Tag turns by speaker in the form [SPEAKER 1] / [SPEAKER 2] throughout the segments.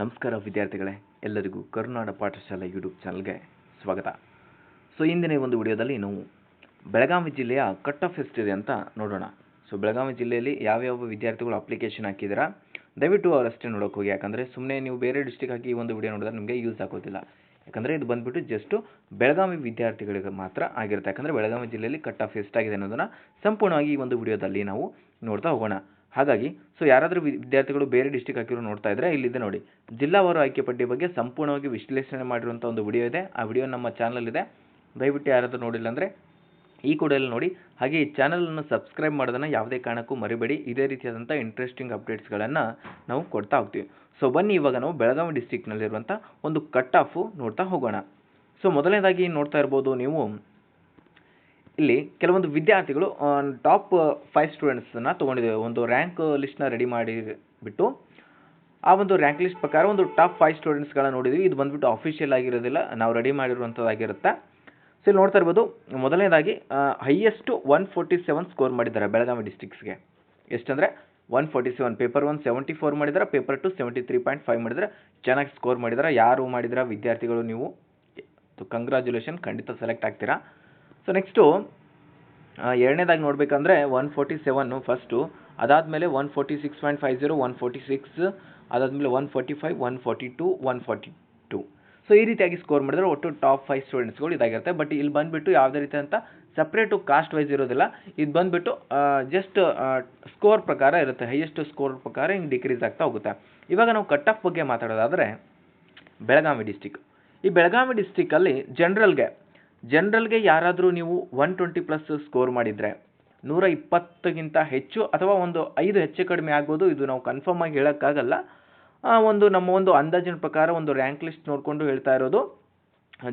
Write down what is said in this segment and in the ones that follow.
[SPEAKER 1] ನಮಸ್ಕಾರ ವಿದ್ಯಾರ್ಥಿಗಳೇ, ಎಲ್ಲರಿಗೂ ಕರುನಾಡ ಪಾಠಶಾಲೆ ಯೂಟ್ಯೂಬ್ ಚಾನಲ್ಗೆ ಸ್ವಾಗತ. ಸೊ, ಇಂದಿನ ಒಂದು ವಿಡಿಯೋದಲ್ಲಿ ನಾವು ಬೆಳಗಾವಿ ಜಿಲ್ಲೆಯ ಕಟ್ ಆಫ್ ಎಷ್ಟಿದೆ ಅಂತ ನೋಡೋಣ. ಸೊ, ಬೆಳಗಾವಿ ಜಿಲ್ಲೆಯಲ್ಲಿ ಯಾವ್ಯಾವ ವಿದ್ಯಾರ್ಥಿಗಳು ಅಪ್ಲಿಕೇಶನ್ ಹಾಕಿದ್ದೀರಾ ದಯವಿಟ್ಟು ಅವರಷ್ಟೇ ನೋಡೋಕೆ ಹೋಗಿ. ಯಾಕಂದರೆ ಸುಮ್ಮನೆ ನೀವು ಬೇರೆ ಡಿಸ್ಟಿಕ್ ಹಾಕಿ ಈ ಒಂದು ವಿಡಿಯೋ ನೋಡಿದ್ರೆ ನಿಮಗೆ ಯೂಸ್ ಆಗೋದಿಲ್ಲ. ಯಾಕಂದರೆ ಇದು ಬಂದುಬಿಟ್ಟು ಜಸ್ಟು ಬೆಳಗಾವಿ ವಿದ್ಯಾರ್ಥಿಗಳಿಗೆ ಮಾತ್ರ ಆಗಿರುತ್ತೆ. ಯಾಕಂದರೆ ಬೆಳಗಾವಿ ಜಿಲ್ಲೆಯಲ್ಲಿ ಕಟ್ ಆಫ್ ಎಷ್ಟಾಗಿದೆ ಅನ್ನೋದನ್ನು ಸಂಪೂರ್ಣವಾಗಿ ಈ ಒಂದು ವಿಡಿಯೋದಲ್ಲಿ ನಾವು ನೋಡ್ತಾ ಹೋಗೋಣ. ಹಾಗಾಗಿ ಸೊ ಯಾರಾದರೂ ವಿದ್ಯಾರ್ಥಿಗಳು ಬೇರೆ ಡಿಸ್ಟಿಕ್ ಹಾಕಿರೋ ನೋಡ್ತಾ ಇದ್ದರೆ ಇಲ್ಲಿದೆ ನೋಡಿ. ಜಿಲ್ಲಾವಾರು ಆಯ್ಕೆ ಪಟ್ಟಿ ಬಗ್ಗೆ ಸಂಪೂರ್ಣವಾಗಿ ವಿಶ್ಲೇಷಣೆ ಮಾಡಿರುವಂಥ ಒಂದು ವಿಡಿಯೋ ಇದೆ. ಆ ವಿಡಿಯೋ ನಮ್ಮ ಚಾನಲಲ್ಲಿದೆ ದಯವಿಟ್ಟು ಯಾರಾದರೂ ನೋಡಿಲ್ಲ ಅಂದರೆ ಈ ಕೂಡಲೇ ನೋಡಿ. ಹಾಗೆ ಈ ಚಾನಲನ್ನು ಸಬ್ಸ್ಕ್ರೈಬ್ ಮಾಡೋದನ್ನು ಯಾವುದೇ ಕಾರಣಕ್ಕೂ ಮರಿಬೇಡಿ. ಇದೇ ರೀತಿಯಾದಂಥ ಇಂಟ್ರೆಸ್ಟಿಂಗ್ ಅಪ್ಡೇಟ್ಸ್ಗಳನ್ನು ನಾವು ಕೊಡ್ತಾ ಹೋಗ್ತೀವಿ. ಸೊ ಬನ್ನಿ, ಇವಾಗ ನಾವು ಬೆಳಗಾವಿ ಡಿಸ್ಟಿಕ್ನಲ್ಲಿರುವಂಥ ಒಂದು ಕಟ್ ಆಫು ನೋಡ್ತಾ ಹೋಗೋಣ. ಸೊ ಮೊದಲನೇದಾಗಿ ನೋಡ್ತಾ ಇರ್ಬೋದು ನೀವು ಇಲ್ಲಿ ಕೆಲವೊಂದು ವಿದ್ಯಾರ್ಥಿಗಳು ಟಾಪ್ ಫೈವ್ ಸ್ಟೂಡೆಂಟ್ಸನ್ನು ತೊಗೊಂಡಿದ್ದೇವೆ. ಒಂದು ರ್ಯಾಂಕ್ ಲಿಸ್ಟ್ನ ರೆಡಿ ಮಾಡಿ ಬಿಟ್ಟು, ಆ ಒಂದು ರ್ಯಾಂಕ್ ಲಿಸ್ಟ್ ಪ್ರಕಾರ ಒಂದು ಟಾಪ್ ಫೈವ್ ಸ್ಟೂಡೆಂಟ್ಸ್ಗಳನ್ನ ನೋಡಿದ್ವಿ. ಇದು ಬಂದುಬಿಟ್ಟು ಅಫಿಷಿಯಲ್ ಆಗಿರೋದಿಲ್ಲ. ನಾವು ರೆಡಿ ಮಾಡಿರುವಂಥದ್ದಾಗಿರುತ್ತೆ ಸೊ ಇಲ್ಲಿ ನೋಡ್ತಾ ಇರ್ಬೋದು, ಮೊದಲನೇದಾಗಿ highest one forty seven score ಮಾಡಿದ್ದಾರೆ ಬೆಳಗಾವಿ ಡಿಸ್ಟಿಕ್ಸ್ಗೆ ಎಷ್ಟಂದರೆ one forty seven paper one seventy four ಮಾಡಿದ್ದಾರೆ paper two seventy three point five ಮಾಡಿದರೆ ಚೆನ್ನಾಗಿ ಸ್ಕೋರ್ ಮಾಡಿದ್ದಾರೆ. ಯಾರು ಮಾಡಿದ್ರೆ ವಿದ್ಯಾರ್ಥಿಗಳು ನೀವು. ಕಂಗ್ರ್ಯಾಚುಲೇಷನ್ ಖಂಡಿತ ಸೆಲೆಕ್ಟ್ ಆಗ್ತೀರಾ. ಸೊ ನೆಕ್ಸ್ಟು ಎರಡನೇದಾಗಿ ನೋಡಬೇಕಂದ್ರೆ ಒನ್ ಫೋರ್ಟಿ ಸೆವೆನ್ನು ಫಸ್ಟು ಅದಾದಮೇಲೆ one forty six point five zero one forty six ಅದಾದಮೇಲೆ one forty five one forty two one forty two so ಈ ರೀತಿಯಾಗಿ ಸ್ಕೋರ್ ಮಾಡಿದ್ರೆ ಒಟ್ಟು ಟಾಪ್ ಫೈವ್ ಸ್ಟೂಡೆಂಟ್ಸ್ಗಳು ಇದಾಗಿರುತ್ತೆ. ಬಟ್ ಇಲ್ಲಿ ಬಂದುಬಿಟ್ಟು ಯಾವುದೇ ರೀತಿ ಅಂತ ಸಪ್ರೇಟು ಕಾಸ್ಟ್ ವೈಸ್ ಇರೋದಿಲ್ಲ. ಇದು ಬಂದುಬಿಟ್ಟು ಜಸ್ಟ್ ಸ್ಕೋರ್ ಪ್ರಕಾರ ಇರುತ್ತೆ. ಹೈಯೆಸ್ಟ್ ಸ್ಕೋರ್ ಪ್ರಕಾರ ಹಿಂಗೆ ಡಿಕ್ರೀಸ್ ಆಗ್ತಾ ಹೋಗುತ್ತೆ. ಇವಾಗ ನಾವು ಕಟ್ ಆಫ್ ಬಗ್ಗೆ ಮಾತಾಡೋದಾದರೆ ಬೆಳಗಾವಿ ಡಿಸ್ಟಿಕ್ ಈ ಬೆಳಗಾವಿ ಡಿಸ್ಟಿಕಲ್ಲಿ ಜನರಲ್ಗೆ ಜನರಲ್ಗೆ ಯಾರಾದರೂ ನೀವು ಒನ್ ಟ್ವೆಂಟಿ ಪ್ಲಸ್ ಸ್ಕೋರ್ ಮಾಡಿದರೆ ನೂರ ಇಪ್ಪತ್ತಕ್ಕಿಂತ ಹೆಚ್ಚು ಅಥವಾ ಒಂದು ಐದು ಹೆಚ್ಚು ಕಡಿಮೆ ಆಗ್ಬೋದು ಇದು ನಾವು ಕನ್ಫರ್ಮ್ ಆಗಿ ಹೇಳೋಕ್ಕಾಗಲ್ಲ. ಒಂದು ನಮ್ಮ ಒಂದು ಅಂದಾಜಿನ ಪ್ರಕಾರ ಒಂದು ರ್ಯಾಂಕ್ ಲಿಸ್ಟ್ ನೋಡಿಕೊಂಡು ಹೇಳ್ತಾ ಇರೋದು.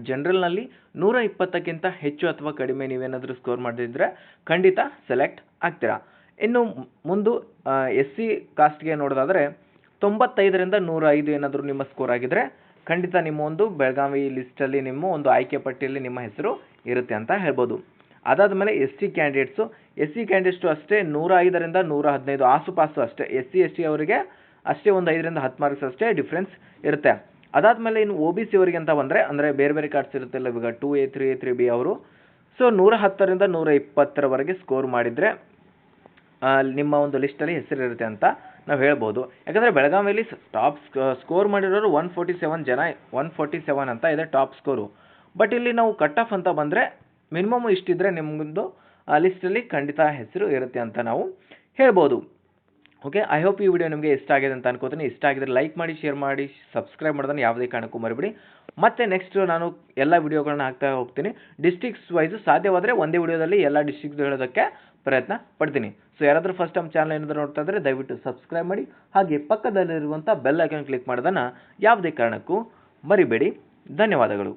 [SPEAKER 1] ಜನರಲ್ನಲ್ಲಿ ನೂರ ಇಪ್ಪತ್ತಕ್ಕಿಂತ ಹೆಚ್ಚು ಅಥವಾ ಕಡಿಮೆ ನೀವೇನಾದರೂ ಸ್ಕೋರ್ ಮಾಡಿದ್ರೆ ಖಂಡಿತ ಸೆಲೆಕ್ಟ್ ಆಗ್ತೀರಾ. ಇನ್ನು ಮುಂದೆ ಎಸ್ ಸಿ ಕಾಸ್ಟ್ಗೆ ನೋಡೋದಾದರೆ ತೊಂಬತ್ತೈದರಿಂದ ನೂರ ಐದು ಏನಾದರೂ ನಿಮ್ಮ ಸ್ಕೋರ್ ಆಗಿದ್ರೆ ಖಂಡಿತ ನಿಮ್ಮ ಒಂದು ಬೆಳಗಾವಿ ಲಿಸ್ಟಲ್ಲಿ ನಿಮ್ಮ ಒಂದು ಆಯ್ಕೆ ಪಟ್ಟಿಯಲ್ಲಿ ನಿಮ್ಮ ಹೆಸರು ಇರುತ್ತೆ ಅಂತ ಹೇಳ್ಬೋದು. ಅದಾದಮೇಲೆ S C candidates S C candidates ಅಷ್ಟೇ ನೂರ ಐದರಿಂದ ನೂರ ಹದಿನೈದು, ಆಸುಪಾಸು ಅಷ್ಟೇ ಎಸ್ ಸಿ ಎಸ್ ಟಿ ಅವರಿಗೆ ಅಷ್ಟೇ ಒಂದು ಐದರಿಂದ ಹತ್ತು ಮಾರ್ಕ್ಸ್ ಅಷ್ಟೇ ಡಿಫ್ರೆನ್ಸ್ ಇರುತ್ತೆ. ಅದಾದಮೇಲೆ ಇನ್ನು ಒ ಬಿ ಸಿ ಅವರಿಗೆ ಅಂತ ಬಂದರೆ, ಅಂದರೆ ಬೇರೆ ಬೇರೆ ಕಾರ್ಡ್ಸ್ ಇರುತ್ತಲ್ಲ ಇವಾಗ two A three A three B ಅವರು. ಸೊ ನೂರ ಹತ್ತರಿಂದ ನೂರ ಇಪ್ಪತ್ತರವರೆಗೆ ಸ್ಕೋರ್ ಮಾಡಿದರೆ ನಿಮ್ಮ ಒಂದು ಲಿಸ್ಟಲ್ಲಿ ಹೆಸರಿರುತ್ತೆ ಅಂತ ನಾವು ಹೇಳ್ಬೋದು. ಯಾಕಂದರೆ ಬೆಳಗಾವಿಯಲ್ಲಿ ಟಾಪ್ ಸ್ಕೋರ್ ಮಾಡಿರೋರು ಒನ್ ಫೋರ್ಟಿ ಸೆವೆನ್ ಜನ ಒನ್ ಫೋರ್ಟಿ ಸೆವೆನ್ ಅಂತ ಇದೆ ಟಾಪ್ ಸ್ಕೋರು ಬಟ್ ಇಲ್ಲಿ ನಾವು ಕಟ್ ಆಫ್ ಅಂತ ಬಂದರೆ ಮಿನಿಮಮ್ ಇಷ್ಟಿದ್ರೆ ನಿಮ್ಮದು ಆ ಲಿಸ್ಟಲ್ಲಿ ಖಂಡಿತ ಹೆಸರು ಇರುತ್ತೆ ಅಂತ ನಾವು ಹೇಳ್ಬೋದು. ಓಕೆ ಐ ಹೋಪ್ ಈ ವಿಡಿಯೋ ನಿಮಗೆ ಇಷ್ಟ ಆಗಿದೆ ಅಂತ ಅನ್ಕೋತೀನಿ. ಇಷ್ಟ ಆಗಿದ್ರೆ ಲೈಕ್ ಮಾಡಿ ಶೇರ್ ಮಾಡಿ ಸಬ್ಸ್ಕ್ರೈಬ್ ಮಾಡೋದನ್ನು ಯಾವುದೇ ಕಾರಣಕ್ಕೂ ಮರಿಬಿಡಿ. ಮತ್ತೆ ನೆಕ್ಸ್ಟ್ ನಾನು ಎಲ್ಲ ವಿಡಿಯೋಗಳನ್ನ ಹಾಕ್ತಾ ಹೋಗ್ತೀನಿ. ಡಿಸ್ಟಿಕ್ಸ್ ವೈಸು ಸಾಧ್ಯವಾದರೆ ಒಂದೇ ವಿಡಿಯೋದಲ್ಲಿ ಎಲ್ಲ ಡಿಸ್ಟಿಕ್ಸ್ ಹೇಳೋದಕ್ಕೆ ಪ್ರಯತ್ನ ಪಡ್ತೀನಿ. ಸೊ ಯಾರಾದರೂ ಫಸ್ಟ್ ಟೈಮ್ ಚಾನಲ್ ಏನಾದರೂ ನೋಡ್ತಾ ಇದ್ದರೆ ದಯವಿಟ್ಟು ಸಬ್ಸ್ಕ್ರೈಬ್ ಮಾಡಿ. ಹಾಗೆ ಪಕ್ಕದಲ್ಲಿರುವಂಥ ಬೆಲ್ ಐಕನ್ ಕ್ಲಿಕ್ ಮಾಡೋದನ್ನು ಯಾವುದೇ ಕಾರಣಕ್ಕೂ ಮರಿಬೇಡಿ. ಧನ್ಯವಾದಗಳು.